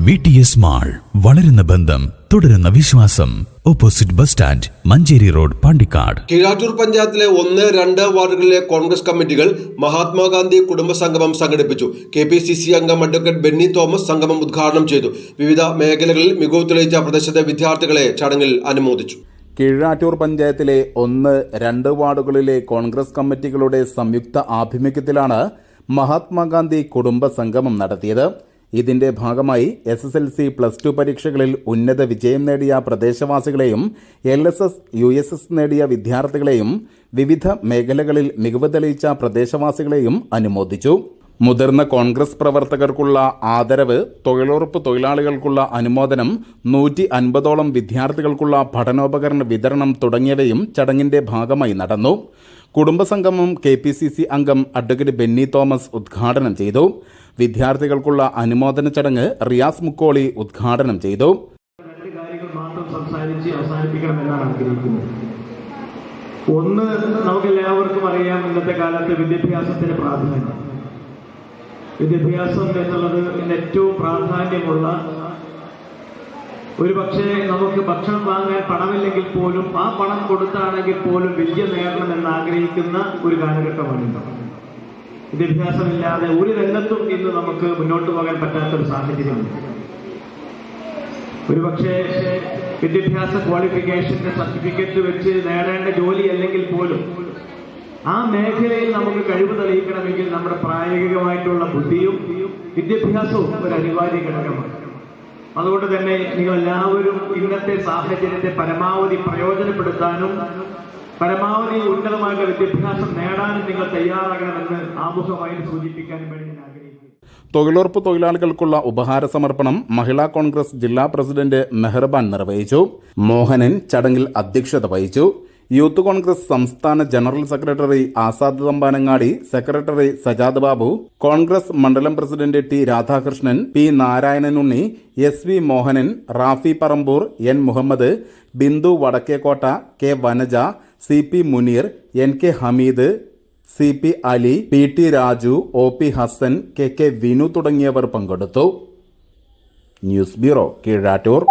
V T S mall വളരുന്ന ബന്ധം തുടരുന്ന വിശ്വാസം. Opposite bus stand Manjeri road Pandikkad. Keezhattoor പഞ്ചായത്തിലെ ഒന്ന് രണ്ട് വാർഡുകളിലെ കോൺഗ്രസ് കമ്മിറ്റികൾ മഹാത്മാഗാന്ധി കുടുംബ സംഗമം സംഘടിപ്പിച്ചു. കെ പി സി സി അംഗം അഡ്വക്കേറ്റ് ബെന്നി തോമസ് സംഗമം ഉദ്ഘാടനം ചെയ്തു. വിവിധ മേഖലകളിൽ മികവ് തെളിയിച്ച പ്രദേശത്തെ വിദ്യാർത്ഥികളെ ചടങ്ങിൽ അനുമോദിച്ചു. കീഴാറ്റൂർ പഞ്ചായത്തിലെ ഒന്ന് രണ്ട് വാർഡുകളിലെ കോൺഗ്രസ് കമ്മിറ്റികളുടെ സംയുക്ത ആഭിമുഖ്യത്തിലാണ് മഹാത്മാഗാന്ധി കുടുംബ സംഗമം നടത്തിയത്. ഇതിന്റെ ഭാഗമായി S S L C plus two പരീക്ഷകളിൽ ഉന്നത വിജയം നേടിയ പ്രദേശവാസികളെയും L S S U S S നേടിയ വിദ്യാർത്ഥികളെയും വിവിധ മേഖലകളിൽ മികവ് തെളിയിച്ച പ്രദേശവാസികളെയും അനുമോദിച്ചു. മുതിർന്ന കോൺഗ്രസ് പ്രവർത്തകർക്കുള്ള ആദരവ് തൊഴിലുറപ്പ് തൊഴിലാളികൾക്കുള്ള അനുമോദനം നൂറ്റി അൻപതോളം വിദ്യാർത്ഥികൾക്കുള്ള പഠനോപകരണ വിതരണം തുടങ്ങിയവയും ചടങ്ങിന്റെ ഭാഗമായി നടന്നു. കുടുംബസംഗമം കെ പി സി സി അംഗം അഡ്വക്കേറ്റ് ബെന്നി തോമസ് ഉദ്ഘാടനം ചെയ്തു. വിദ്യാർത്ഥികൾക്കുള്ള അനുമോദന ചടങ്ങ് റിയാസ് മുക്കോളി ഉദ്ഘാടനം ചെയ്തു. ഒന്ന് നമുക്ക് എല്ലാവർക്കും അറിയാം ഇന്നത്തെ കാലത്ത് വിദ്യാഭ്യാസത്തിന്റെ പ്രാധാന്യം. വിദ്യാഭ്യാസം എന്നുള്ളത് ഇന്ന് ഏറ്റവും പ്രാധാന്യമുള്ള ഒരു പക്ഷേ നമുക്ക് ഭക്ഷണം വാങ്ങാൻ പണമില്ലെങ്കിൽ പോലും ആ പണം കൊടുത്താണെങ്കിൽ പോലും വിദ്യ നേടണമെന്ന് ആഗ്രഹിക്കുന്ന ഒരു കാലഘട്ടമാണിത്. വിദ്യാഭ്യാസമില്ലാതെ ഒരു രംഗത്തും ഇന്ന് നമുക്ക് മുന്നോട്ട് പോകാൻ പറ്റാത്തൊരു സാഹചര്യമുണ്ട്. ഒരുപക്ഷെ വിദ്യാഭ്യാസ ക്വാളിഫിക്കേഷന്റെ സർട്ടിഫിക്കറ്റ് വെച്ച് നേടേണ്ട ജോലി അല്ലെങ്കിൽ പോലും ആ മേഖലയിൽ നമുക്ക് കഴിവ് തെളിയിക്കണമെങ്കിൽ നമ്മുടെ പ്രായോഗികമായിട്ടുള്ള ബുദ്ധിയും വിദ്യാഭ്യാസവും ഒരു അനിവാര്യ ഘടകമാണ്. അതുകൊണ്ട് തന്നെ നിങ്ങൾ എല്ലാവരും ഇന്നത്തെ സാഹചര്യത്തെ പരമാവധി പ്രയോജനപ്പെടുത്താനും പരമാവധി ഉന്നതമായിട്ടുള്ള വിദ്യാഭ്യാസം നേടാനും നിങ്ങൾ തയ്യാറാകണമെന്ന് ആമുഖമായി സൂചിപ്പിക്കാനും വേണ്ടി ഞാൻ തൊഴിലുറപ്പ് തൊഴിലാളികൾക്കുള്ള ഉപഹാര സമർപ്പണം മഹിളാ കോൺഗ്രസ് ജില്ലാ പ്രസിഡന്റ് മെഹർബാൻ നിർവഹിച്ചു. മോഹനൻ ചടങ്ങിൽ അധ്യക്ഷത വഹിച്ചു. യൂത്ത് കോൺഗ്രസ് സംസ്ഥാന general secretary Azad Thampanangadi secretary Sajad Babu Congress മണ്ഡലം president T Radhakrishnan P Narayananunni S V Mohanan Rafi Parambur N Muhammad Bindu Vadakkekotta K Vanaja C P Munir N K Hameed C P Ali P T Raju O P Hasan K K Vinu തുടങ്ങിയവർ പങ്കെടുത്തു. News bureau Keezhattoor.